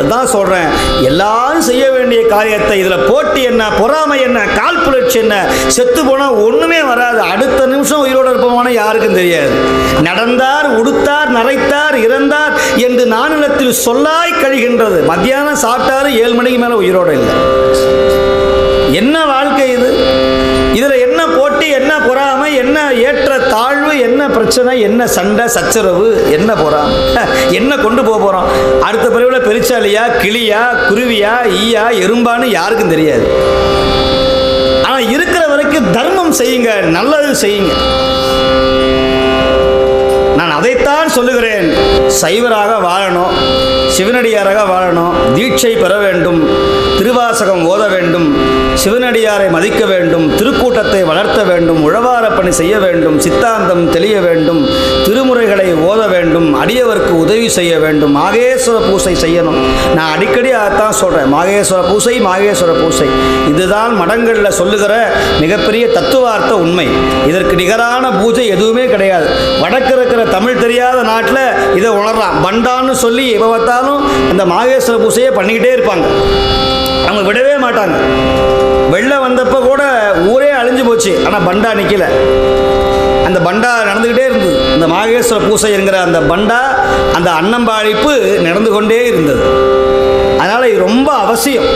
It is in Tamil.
அதுதான் சொல்கிறேன் எல்லாரும் செய்ய வேண்டிய காரியத்தை இதில் போட்டி என்ன பொறாமை என்ன கால் என்ன செத்து போனால் ஒன்றுமே வராது. அடுத்த நிமிஷம் உயிரோடு இருப்போமான யாருக்கும் தெரியாது. நடந்தார் உடுத்தார் நரைத்தார் இறந்தார் என்று நானிலத்தில் சொல்லாய் கழிகின்றது. மத்தியானம் சாப்பிட்டாரு ஏழு மணிக்கு மேலே உயிரோடு இல்லை. என்ன ஏற்ற தாழ்வு என்ன பிரச்சனை என்ன சண்டை சச்சரவு என்ன போகிறான் என்ன கொண்டு போக போகிறோம் அடுத்த பிரிவில் பெருச்சாலியா கிளியா குருவியா ஈயா எறும்பான்னு யாருக்கும் தெரியாது. ஆனால் இருக்கிற வரைக்கும் தர்மம் செய்யுங்க நல்லது செய்யுங்க. நான் அதைத்தான் சொல்லுகிறேன். சைவராக வாழணும் சிவனடியாராக வாழணும் தீட்சை பெற வேண்டும் திருவாசகம் ஓத வேண்டும் சிவனடியாரை மதிக்க வேண்டும் திருக்கூட்டத்தை வளர்த்த வேண்டும் உழவார பணி செய்ய வேண்டும் சித்தாந்தம் தெளிய வேண்டும் திருமுறைகளை ஓத வேண்டும் அடியவருக்கு உதவி செய்ய வேண்டும் மாகேஸ்வர பூசை செய்யணும். நான் அடிக்கடி அதைத்தான் சொல்கிறேன் மாகேஸ்வர பூசை மாகேஸ்வர பூசை. இதுதான் மடங்களில் சொல்லுகிற மிகப்பெரிய தத்துவார்த்த உண்மை. இதற்கு நிகரான பூஜை எதுவுமே கிடையாது. வடக்கு இருக்கிற தமிழ் தெரியாத நாட்டில் இதை உணர்றான். பண்டான்னு சொல்லி எப்போ பார்த்தாலும் இந்த மாகேஸ்வர பூசையை பண்ணிக்கிட்டே இருப்பாங்க. அவங்க விடவே மாட்டாங்க. போச்சு. ஆனால் பண்டா நிற்கல அந்த பண்டா நடந்துக்கிட்டே இருந்தது. இந்த மாகேஸ்வர பூசை என்கிற அந்த பண்டா அந்த அன்னம்பாழிப்பு நடந்து கொண்டே இருந்தது. அதனால் இது ரொம்ப அவசியம்.